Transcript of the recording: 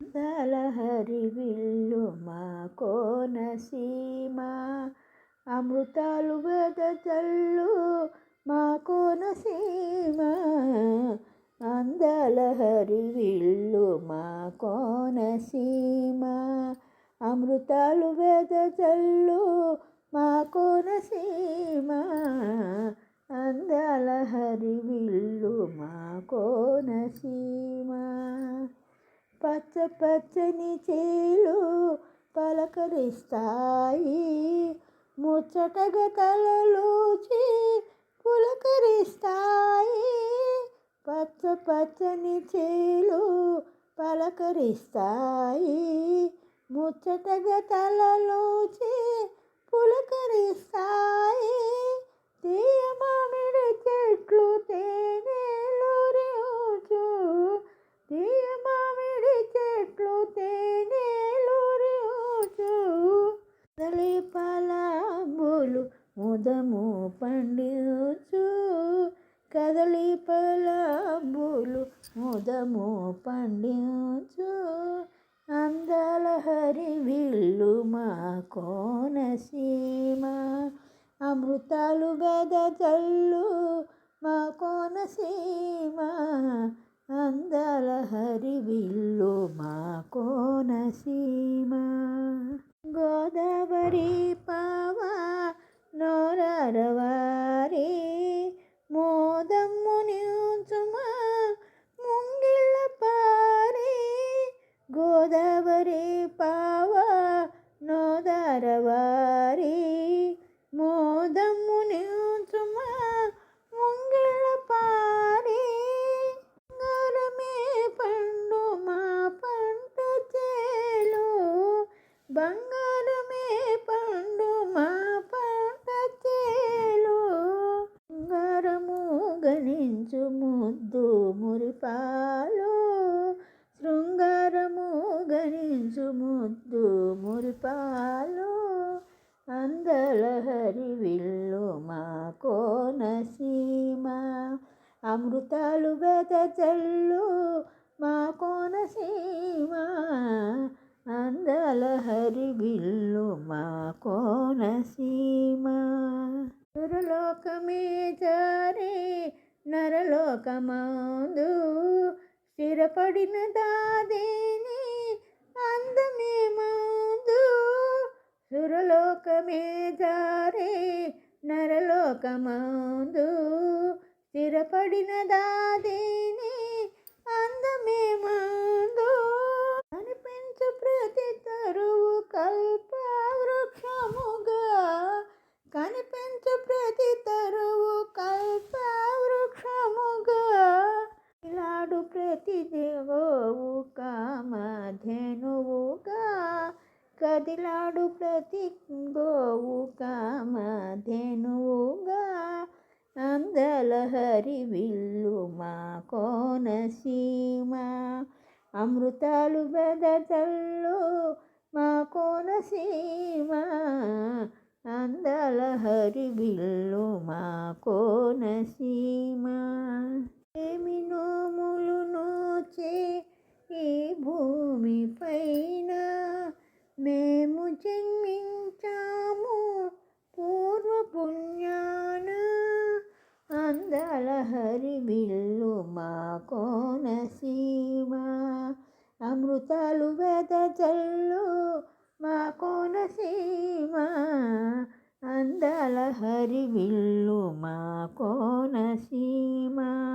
దళహరి విల్లు మా కోనసీమ అమృతాలు వెదజల్లు మా కోనసీమ అందలహరి విల్లు మా కోనసీమ అమృతాలు వెదజల్లు మా కోనసీమ అందలహరి విల్లు మా కోనసీమ పచ్చ పచ్చని చేలు పలకరిస్తాయి. ముచ్చటగా తలలోచి పులకరిస్తాయి. పచ్చ పచ్చని చేలు పలకరిస్తాయి. ముచ్చటగా తలలోచి పులకరిస్తాయి. తీయ మామిడి చెట్లు తే ముదము పండుచు కదలి పలాంబులు ముదము పండించు. అందాల హరి విల్లు మా కోనసీమ అమృతాలు జల్లు మా కోనసీమ. అందాల హరి విల్లు మా కోనసీమ. பரவ మంచు ముద్దు మురిపాలో శృంగారము గణించు ముద్దు మురిపాలో అందల హరి విల్లు మా కోనసీమ అమృతాలు చల్లు మా కోనసీమ అందల హరి విల్లు మా కోనసీమ సురలోకమే జారే నరలోకమందు స్థిరపడిన దాదేని అందమే మందు సురలోకమే జారే నరలోకమందు స్థిరపడిన దాదేని అందమే మందు కనిపించు ప్ర కదిలాడు ప్రతి గోవు కామధేనువుగా అందలహరి విల్లు మా కోనసీమ. అమృతాలు బెదతల్లు మా కోనసీమ. అందలహరి విల్లు మా కోనసీమ. కోనసీమ. అమృతాలు వెదజల్లు మా కోనసీమ. అందాల హరి విల్లు మా కోనసీమ.